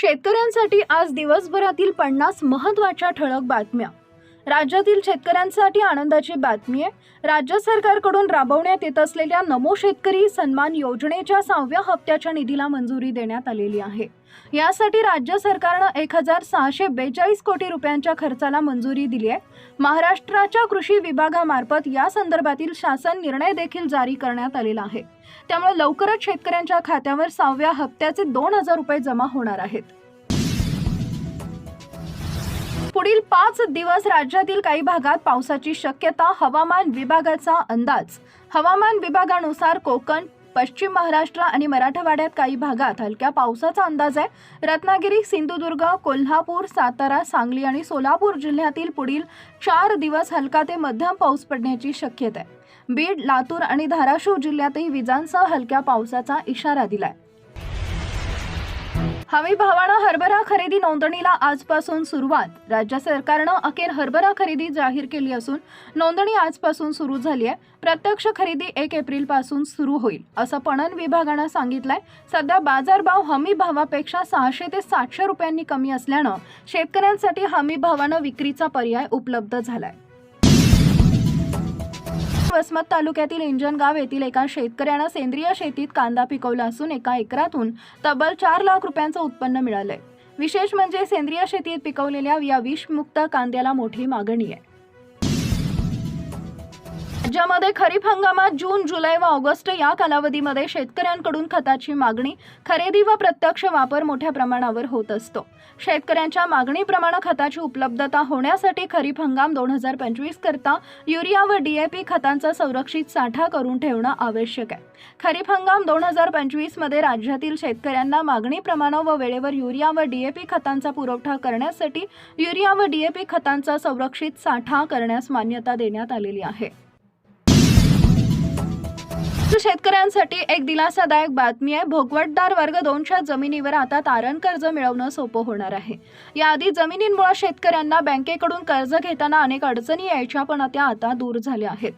शेतकऱ्यांसाठी आज दिवसभरातील पन्नास महत्त्वाच्या ठळक बातम्या. राज्यातील शेतकऱ्यांसाठी आनंदाची बातमी आहे. राज्य सरकारकडून राबवण्यात येत असलेल्या नमो शेतकरी सन्मान योजनेच्या सहाव्या हप्त्याच्या निधीला मंजुरी देण्यात आलेली आहे. यासाठी राज्य सरकारनं एक हजार सहाशे बेचाळीस कोटी रुपयांच्या खर्चाला मंजुरी दिली आहे. महाराष्ट्राच्या कृषी विभागामार्फत या संदर्भातील शासन निर्णय देखील जारी करण्यात आलेला आहे. त्यामुळे लवकरच शेतकऱ्यांच्या खात्यावर सहाव्या हप्त्याचे दोन हजार रुपये जमा होणार आहेत. पुढील पाच दिवस राज्यातील काही भागात पावसाची शक्यता हवामान विभागाचा अंदाज. हवामान विभागानुसार कोकण पश्चिम महाराष्ट्र आणि मराठवाड्यात काही भागात हलक्या पावसाचा अंदाज आहे. रत्नागिरी सिंधुदुर्ग कोल्हापूर सातारा सांगली आणि सोलापूर जिल्ह्यातील पुढील चार दिवस हलका ते मध्यम पाऊस पडण्याची शक्यता आहे. बीड लातूर आणि धाराशिव जिल्ह्यातही विजांसह हलक्या पावसाचा इशारा दिलाय. हमी भावानं हरभरा खरेदी नोंदणीला आजपासून सुरुवात. राज्य सरकारनं अखेर हरभरा खरेदी जाहीर केली असून नोंदणी आजपासून सुरू झाली आहे. प्रत्यक्ष खरेदी एक एप्रिलपासून सुरू होईल असं पणन विभागानं सांगितलंय. सध्या बाजारभाव हमी भावापेक्षा सहाशे ते सातशे रुपयांनी कमी असल्यानं शेतकऱ्यांसाठी हमी भावानं विक्रीचा पर्याय उपलब्ध झालाय. वसमत तालुक्यातील इंजनगाव येथील एका शेतकऱ्यानं सेंद्रिय शेतीत कांदा पिकवला असून एका एकरातून तब्बल चार लाख रुपयांचं उत्पन्न मिळालंय. विशेष म्हणजे सेंद्रिय शेतीत पिकवलेल्या या विषमुक्त कांद्याला मोठी मागणी आहे. राज्यामध्ये खरीप हंगामात जून जुलै व ऑगस्ट या कालावधीमध्ये शेतकऱ्यांकडून खताची मागणी खरेदी व प्रत्यक्ष वापर मोठ्या प्रमाणावर होत असतो. शेतकऱ्यांच्या मागणीप्रमाणे खताची उपलब्धता होण्यासाठी खरीप हंगाम दोन हजार पंचवीस करता युरिया व डीएपी खतांचा संरक्षित साठा करून ठेवणं आवश्यक आहे. खरीप हंगाम दोन हजार पंचवीसमध्ये राज्यातील शेतकऱ्यांना मागणीप्रमाणे व वेळेवर युरिया व डीएपी खतांचा पुरवठा करण्यासाठी युरिया व डीएपी खतांचा संरक्षित साठा करण्यास मान्यता देण्यात आलेली आहे. शेतकऱ्यांसाठी एक दिलासादायक बातमी आहे. भोगवटदार वर्ग दोनच्या जमिनीवर आता तारण कर्ज मिळवणं सोपं होणार आहे. याआधी जमिनींमुळे शेतकऱ्यांना बँकेकडून कर्ज घेताना अनेक अडचणी यायच्या पण त्या आता दूर झाल्या आहेत.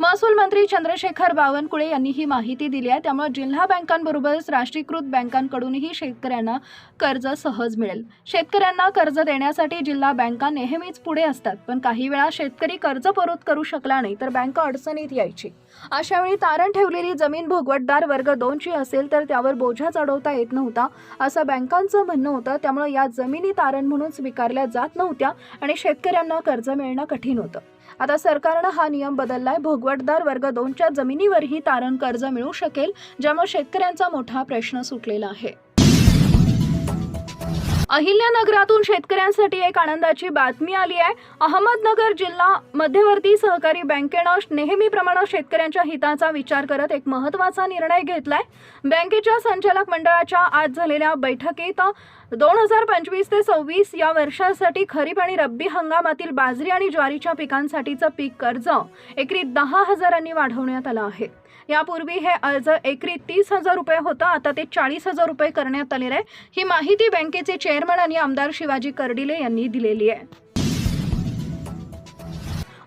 महसूल मंत्री चंद्रशेखर बावनकुळे यांनी ही माहिती दिली आहे. त्यामुळे जिल्हा बँकांबरोबरच राष्ट्रीयकृत बँकांकडूनही शेतकऱ्यांना कर्ज सहज मिळेल. शेतकऱ्यांना कर्ज देण्यासाठी जिल्हा बँका नेहमीच पुढे असतात. पण काही वेळा शेतकरी कर्ज परत करू शकला नाही तर बँक अडचणीत यायची. अशा वेळी तारण ठेवलेली जमीन भोगवटदार वर्ग दोनची असेल तर त्यावर बोजा चढवता येत नव्हता असं बँकांचं म्हणणं होतं. त्यामुळे या जमिनी तारण म्हणून स्वीकारल्या जात नव्हत्या आणि शेतकऱ्यांना कर्ज मिळणं कठीण होतं. आता सरकारनं हा नियम बदललाय. भोगवटदार वर्ग दोनच्या जमिनीवरही तारण कर्ज मिळू शकेल ज्यामुळे शेतकऱ्यांचा मोठा प्रश्न सुटलेला आहे. अहिल्यानगरातून शेतकऱ्यांसाठी एक आनंदाची बातमी आली आहे. अहमदनगर जिल्हा मध्यवर्ती सहकारी बँकेनं नेहमीप्रमाणे शेतकऱ्यांच्या हिताचा विचार करत एक महत्त्वाचा निर्णय घेतलाय. बँकेच्या संचालक मंडळाच्या आज झालेल्या बैठकीत दोन हजार पंचवीस ते सव्वीस या वर्षासाठी खरीप आणि रब्बी हंगामातील बाजरी आणि ज्वारीच्या पिकांसाठीचं पीक कर्ज एकरी दहा हजारांनी वाढवण्यात आलं आहे. यापूर्वी हे अर्ज एकरी तीस हजार रुपये होतं आता ते चाळीस हजार रुपये करण्यात आलेलं आहे ही माहिती बँकेचे चेअरमन आणि आमदार शिवाजी कर्डिले यांनी दिलेली आहे.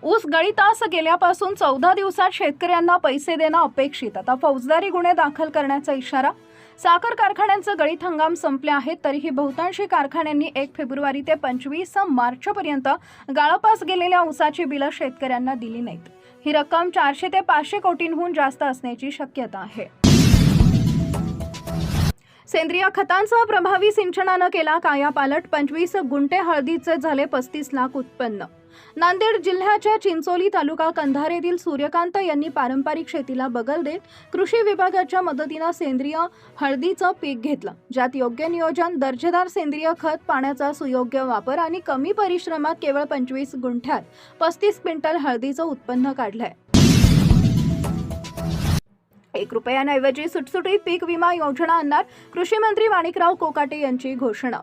ऊस गळीतास गेल्यापासून चौदा दिवसात शेतकऱ्यांना पैसे देणं अपेक्षित. आता फौजदारी गुन्हे दाखल करण्याचा इशारा साखर कारखान्यांचं गळीत हंगाम संपले आहेत तरीही बहुतांशी कारखान्यांनी एक फेब्रुवारी ते पंचवीस मार्चपर्यंत गाळपास गेलेल्या ऊसाची बिलं शेतकऱ्यांना दिली नाहीत. ही रक्कम चारशे ते पाचशे कोटींहून जास्त असण्याची शक्यता आहे. सेंद्रिय खतांसह प्रभावी सिंचनानं केला कायापालट पंचवीस गुंठे हळदीचे झाले पस्तीस लाख उत्पन्न. नांदेड जिल्ह्याच्या चिंचोली तालुका कंधार येथील सूर्यकांत यांनी पारंपरिक शेतीला बगल देत कृषी विभागाच्या मदतीनं सेंद्रिय हळदीचं पीक घेतलं. ज्यात योग्य नियोजन दर्जेदार सेंद्रिय खत पाण्याचा सुयोग्य वापर आणि कमी परिश्रमात केवळ पंचवीस गुंठ्यात पस्तीस क्विंटल हळदीचं उत्पन्न काढलंय. एक रुपयांऐवजी सुटसुटीत पीक विमा योजना आणणार कृषी मंत्री माणिकराव कोकाटे यांची घोषणा.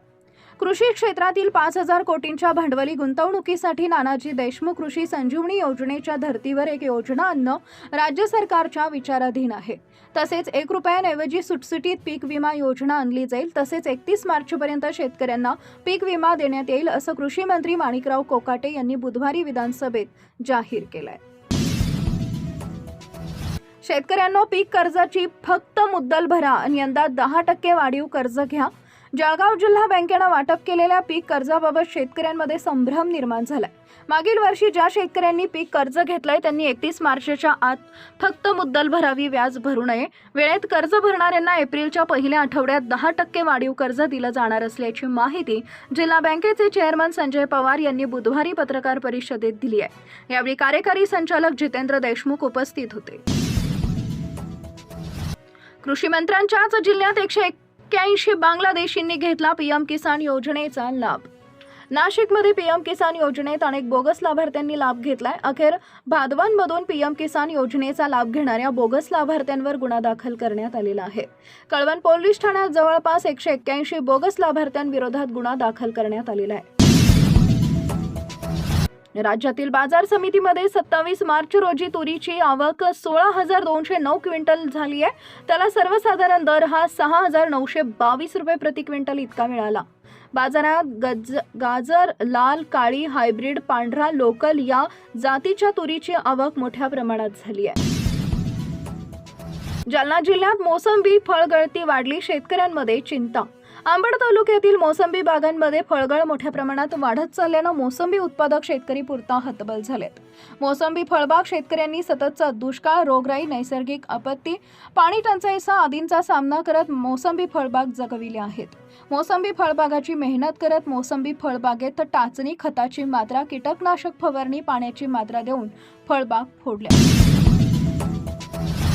कृषी क्षेत्रातील पाच हजार कोटींच्या भांडवली गुंतवणुकीसाठी नानाजी देशमुख कृषी संजीवनी योजनेच्या धर्तीवर एक योजना आणणं राज्य सरकारच्या विचाराधीन आहे. तसेच एक रुपयांऐवजी सुटसुटीत पीक विमा योजना आणली जाईल तसेच एकतीस मार्चपर्यंत शेतकऱ्यांना पीक विमा देण्यात येईल असं कृषी मंत्री माणिकराव कोकाटे यांनी बुधवारी विधानसभेत जाहीर केलंय. शेतकऱ्यांना पीक कर्जाची फक्त मुद्दल भरा आणि यंदा दहा टक्के वाढीव कर्ज घ्या. जळगाव जिल्हा बँकेनं वाटप केलेल्या पीक कर्जाबाबत शेतकऱ्यांमध्ये संभ्रम निर्माण झालाय. मागील वर्षी ज्या शेतकऱ्यांनी पीक कर्ज घेतलंय त्यांनी एकतीस मार्चच्या आत फक्त मुद्दल भरावी व्याज भरू नये. वेळेत कर्ज भरणाऱ्यांना एप्रिलच्या पहिल्या आठवड्यात दहा टक्के वाढीव कर्ज दिलं जाणार असल्याची माहिती जिल्हा बँकेचे चेअरमन संजय पवार यांनी बुधवारी पत्रकार परिषदेत दिली आहे. यावेळी कार्यकारी संचालक जितेंद्र देशमुख उपस्थित होते. कृषी मंत्र्यांच्याच जिल्ह्यात एकशे एक एक्क्याऐंशी बांगलादेशींनी घेतला पीएम किसान योजनेचा लाभ. नाशिकमध्ये पीएम किसान योजनेत अनेक बोगस लाभार्थ्यांनी लाभ घेतलाय. अखेर भादवांमधून पीएम किसान योजनेचा लाभ घेणाऱ्या बोगस लाभार्थ्यांवर गुन्हा दाखल करण्यात आलेला आहे. कळवण पोलीस ठाण्यात जवळपास एकशे एक्क्याऐंशी बोगस लाभार्थ्यांविरोधात गुन्हा दाखल करण्यात आलेला आहे. राज्यातील बाजार समितीमध्ये सत्तावीस मार्च रोजी तुरीची आवक सोळा हजार दोनशे नऊ क्विंटल झाली आहे. त्याला सर्वसाधारण दर हा सहा हजार नऊशे बावीस रुपये प्रति क्विंटल इतका मिळाला. बाजारात गज गाजर लाल काळी हायब्रिड पांढरा लोकल या जातीच्या तुरीची आवक मोठ्या प्रमाणात झाली आहे. जालना जिल्ह्यात मोसंबी फळगळती वाढली शेतकऱ्यांमध्ये चिंता आंबड तालुक्यातील मोसंबी बागांमध्ये फळगळ मोठ्या प्रमाणात वाढत चालल्यानं मोसंबी उत्पादक शेतकरी पुरता हतबल झालेत. मोसंबी फळबाग शेतकऱ्यांनी सततचा दुष्काळ रोगराई नैसर्गिक आपत्ती पाणी टंचाईचा आदींचा सामना करत मोसंबी फळबाग जगविले आहेत. मोसंबी फळबागाची मेहनत करत मोसंबी फळबागेत टाचणी खताची मात्रा कीटकनाशक फवारणी पाण्याची मात्रा देऊन फळबाग फोडल्या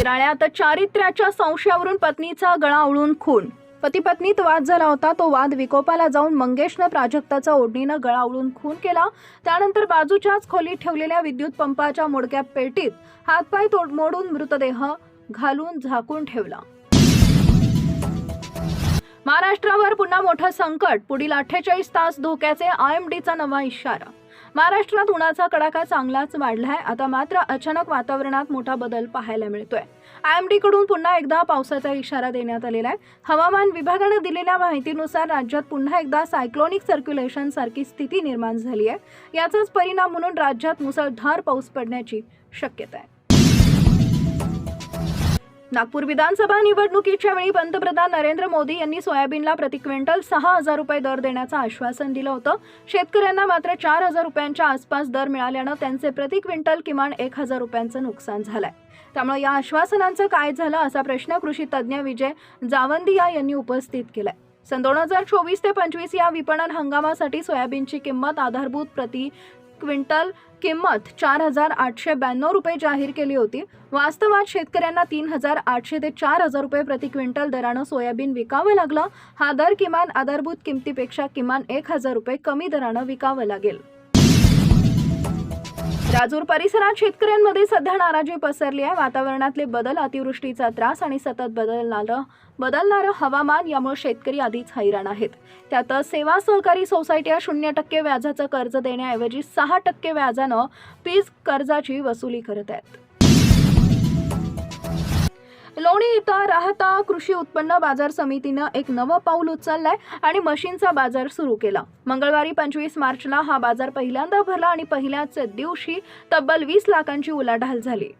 राळ्यात चारित्र्याच्या संशयावरून पत्नीचा गळा आवळून खून पती पत्नीत वाद झाला होता. तो वाद विकोपाला जाऊन मंगेशनं प्राजक्ताचा ओढणीनं गळा उडून खून केला. त्यानंतर बाजूच्याच खोलीत ठेवलेल्या विद्युत पंपाच्या मोडक्या पेटीत हातपाय तोड मोडून मृतदेह घालून झाकून ठेवला. महाराष्ट्रावर पुन्हा मोठं संकट. पुढील अठ्ठेचाळीस तास धोक्याचे आय एम डीचा नवा इशारा. महाराष्ट्रात उन्हाचा कडाका चांगलाच वाढलाय. आता मात्र अचानक वातावरणात मोठा बदल पाहायला मिळतोय. आय एम डी कडून पुन्हा एकदा पावसाचा इशारा देण्यात आलेला आहे. हवामान विभागानं दिलेल्या माहितीनुसार राज्यात पुन्हा एकदा सायक्लोनिक सर्क्युलेशन सारखी स्थिती निर्माण झाली आहे. याचाच परिणाम म्हणून राज्यात मुसळधार पाऊस पडण्याची शक्यता आहे. नागपूर विधानसभा निवडणुकीच्या वेळी पंतप्रधान नरेंद्र मोदी यांनी सोयाबीनला प्रति क्विंटल सहा हजार रुपये दर देण्याचं आश्वासन दिलं होतं. शेतकऱ्यांना मात्र चार हजार रुपयांच्या आसपास दर मिळाल्यानं त्यांचे प्रति क्विंटल किमान एक हजार रुपयांचं नुकसान झालंय. त्यामुळे या आश्वासनांचं काय झालं असा प्रश्न कृषी तज्ज्ञ विजय जावंदिया यांनी उपस्थित केलाय. सन दोन हजार चोवीस ते पंचवीस या विपणन हंगामासाठी सोयाबीनची किंमत आधारभूत प्रति क्विंटल किंमत चार हजार आठशे ब्याण्णव रुपये जाहीर केली होती. वास्तवात शेतकऱ्यांना तीन हजार आठशे ते चार हजार रुपये प्रति क्विंटल दरानं सोयाबीन विकावं लागलं. हा दर किमान आधारभूत किमतीपेक्षा किमान एक हजार रुपये कमी दरानं विकावं लागेल. राजूर परिसरात शेतकऱ्यांमध्ये सध्या नाराजी पसरली आहे. वातावरणातले बदल अतिवृष्टीचा त्रास आणि सतत बदलणारं बदलणारं हवामान यामुळे शेतकरी आधीच हैराण आहेत. त्यातच सेवा सहकारी सोसायट्या शून्य टक्के व्याजाचं कर्ज देण्याऐवजी सहा टक्के व्याजानं पीज कर्जाची वसुली करत आहेत. लोणी इथं राहता कृषी उत्पन्न बाजार समितीनं एक नवं पाऊल उचललंय आणि मशीनचा बाजार सुरू केला. मंगळवारी पंचवीस मार्चला हा बाजार पहिल्यांदा भरला आणि पहिल्याच दिवशी तब्बल वीस लाखांची उलाढाल झाली.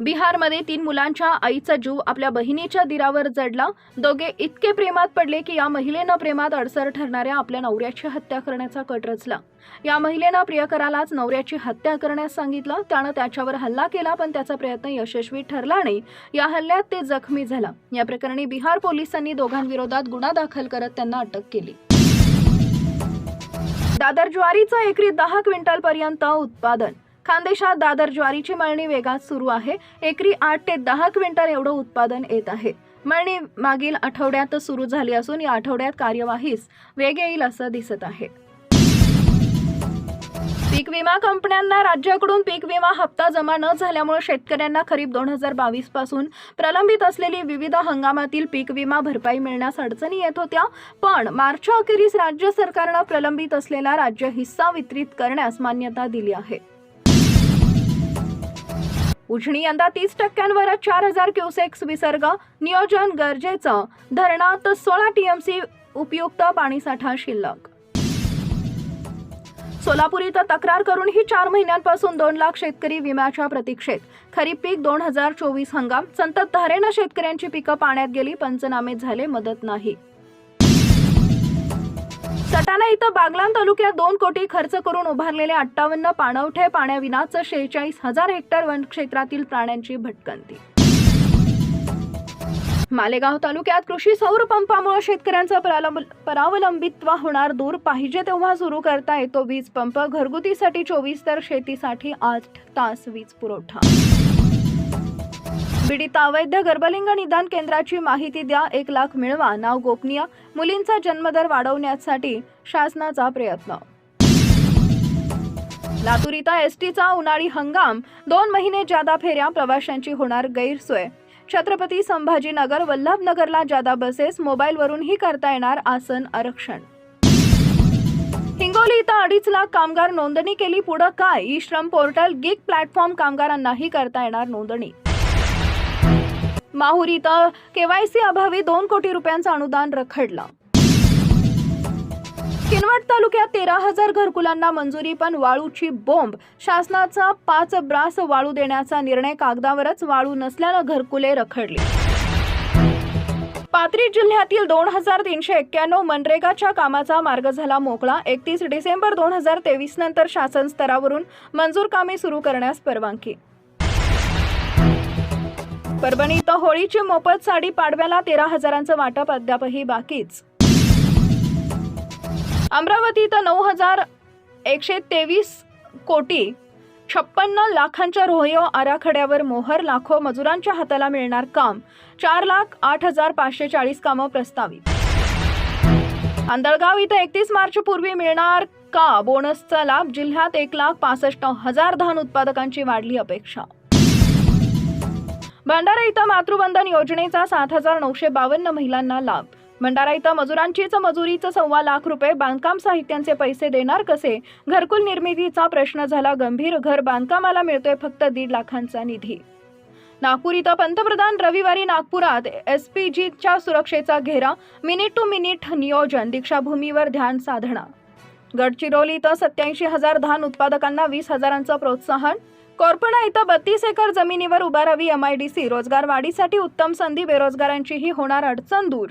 बिहारमध्ये तीन मुलांच्या आईचा जीव आपल्या बहिणीच्या दिरावर जडला. दोघे इतके प्रेमात पडले की या महिलेनं प्रेमात अडसर ठरणाऱ्या आपल्या नवऱ्याची हत्या करण्याचा कट रचला. या महिलेनं प्रियकरालाच नवऱ्याची हत्या करण्यास सांगितलं. त्यानं त्याच्यावर हल्ला केला पण त्याचा प्रयत्न यशस्वी ठरला नाही. या हल्ल्यात ते जखमी झाला. या प्रकरणी बिहार पोलिसांनी दोघांविरोधात गुन्हा दाखल करत त्यांना अटक केली. दादर ज्वारीचं एकरी दहा क्विंटल पर्यंत उत्पादन. खानदेशात दादर ज्वारीची मळणी वेगात सुरू आहे. एकरी आठ ते दहा क्विंटल एवढं उत्पादन येत आहे. मळणी मागील आठवड्यात सुरू झाली असून या आठवड्यात कार्यवाहीस वेग येईल असं दिसत आहे. पीक विमा कंपन्यांना राज्याकडून पीक विमा हप्ता जमा न झाल्यामुळे शेतकऱ्यांना खरीप दोन हजार बावीसपासून प्रलंबित असलेली विविध हंगामातील पीक विमा भरपाई मिळण्यास अडचणी येत होत्या. पण मार्च अखेरीस राज्य सरकारनं प्रलंबित असलेला राज्य हिस्सा वितरित करण्यास मान्यता दिली आहे. उजणी यंदा तीस टक्क्यांवर चार हजार क्युसेक्स विसर्ग. नियोजन गरजेचं. धरणात सोळा टीएमसी उपयुक्त पाणीसाठा शिल्लक. सोलापूर इथं तक्रार करूनही चार महिन्यांपासून दोन लाख शेतकरी विम्याच्या प्रतीक्षेत. खरीप पीक दोन हजार चोवीस हंगाम. संततधारेनं शेतकऱ्यांची पिकं पाण्यात गेली पंचनामे झाले मदत नाही. सटाणा इथं बागलान तालुक्यात दोन कोटी खर्च करून उभारलेले अठ्ठावन्न पाणवठे पाण्याविनाचं शेहेचाळीस हजार हेक्टर वन क्षेत्रातील प्राण्यांची भटकंती. मालेगाव तालुक्यात कृषी सौर पंपामुळे शेतकऱ्यांचं परावलंबित्व होणार दूर पाहिजे तेव्हा सुरू करता येतो वीज पंप. घरगुतीसाठी चोवीस तर शेतीसाठी आठ तास वीज पुरवठा. पीडिता अवैध गर्भलिंग निदान केंद्राची माहिती द्या एक लाख मिळवा नाव गोपनीय मुलींचा जन्मदर वाढवण्यासाठी शासनाचा प्रयत्न. लातूर इथं एसटीचा उन्हाळी हंगाम दोन महिने जादा फेऱ्या प्रवाशांची होणार गैरसोय. छत्रपती संभाजीनगर वल्लभनगरला जादा बसेस मोबाईलवरूनही करता येणार आसन आरक्षण. हिंगोली इथं अडीच लाख कामगार नोंदणी केली पुढं काय? ई श्रम पोर्टल गिग प्लॅटफॉर्म कामगारांनाही करता येणार नोंदणी. माहुरी इथं केवायसी अभावी दोन कोटी रुपयांचं अनुदान रखडलं. किनवट तालुक्यात तेरा हजार घरकुलांना मंजुरी पण वाळूची बोंब. शासनाचा पाच ब्रास वाळू देण्याचा निर्णय कागदावरच वाळू नसल्यानं घरकुले रखडली. पाथरी जिल्ह्यातील दोन हजार तीनशे एक्क्याण्णव मनरेगाच्या कामाचा मार्ग झाला मोकळा. एकतीस डिसेंबर दोन हजार तेवीस नंतर शासन स्तरावरून मंजूर कामे सुरू करण्यास परवानगी. परभणी इथं होळीची मोफत साडी पाडव्याला तेरा हजारांचं वाटप अद्यापही बाकीच. अमरावती इथं नऊ हजार एकशे तेवीस कोटी छप्पन्न लाखांच्या रोहयो आराखड्यावर मोहर लाखो मजुरांच्या हाताला मिळणार काम. चार लाख आठ हजार पाचशे चाळीस कामं प्रस्तावित. आंधळगाव इथं एकतीस मार्च पूर्वी मिळणार का? बोनसचा लाभ जिल्ह्यात एक लाख पासष्ट हजार धान उत्पादकांची वाढली अपेक्षा. भंडारा इथं मातृबंधन योजनेचा सात हजार नऊशे बावन्न महिलांना लाभ. भंडारा इथं मजुरांचीच मजुरीचं सव्वा लाख रुपये बांधकाम साहित्यांचे पैसे देणार कसे? घरकुल निर्मितीचा प्रश्न झाला गंभीर घर बांधकामाला मिळतोय फक्त दीड लाखांचा निधी. नागपूर इथं पंतप्रधान रविवारी नागपुरात एस पी जीच्या सुरक्षेचा घेरा मिनिट टू मिनिट नियोजन दीक्षाभूमीवर ध्यान साधना गडचिरोली इथं सत्याऐंशी हजार धान उत्पादकांना वीस हजारांचं प्रोत्साहन कोरपणा इथं बत्तीस एकर जमिनीवर उभारावी एमआयडीसी रोजगार वाढीसाठी उत्तम संधी बेरोजगारांचीही होणार अडचण दूर.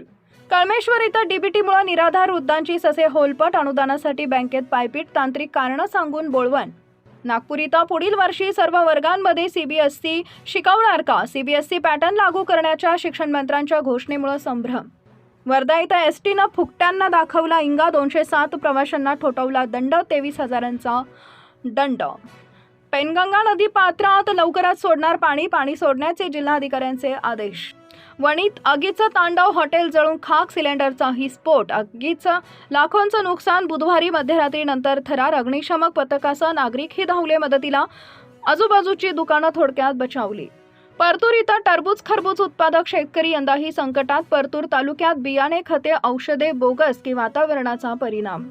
कळमेश्वर इथं डीबीटीमुळे निराधार वृद्धांची ससे होलपट अनुदानासाठी बँकेत पायपीट तांत्रिक कारणं सांगून बोलवण. नागपूर इथं पुढील वर्षी सर्व वर्गांमध्ये सीबीएसई शिकवणार का? सीबीएसई पॅटर्न लागू करण्याच्या शिक्षण मंत्र्यांच्या घोषणेमुळे संभ्रम. वर्धा इथं एस टीनं फुकट्यांना दाखवला इंगा दोनशे सात प्रवाशांना ठोठावला दंड तेवीस हजारांचा दंड. पेनगंगा नदी पात्रात लवकरच सोडणार पाणी पाणी सोडण्याचे जिल्हाधिकाऱ्यांचे आदेश. वणीत आगीचं तांडव हॉटेल जळून खाक सिलेंडरचाही स्फोट. आगीचं लाखोंचं नुकसान बुधवारी मध्यरात्रीनंतर थरार. अग्निशमक पथकासह नागरिकही धावले मदतीला. आजूबाजूची दुकानं थोडक्यात बचावली. परतूर इथं टरबूज खरबूज उत्पादक शेतकरी यंदाही संकटात. परतूर तालुक्यात बियाणे खते औषधे बोगस की वातावरणाचा परिणाम.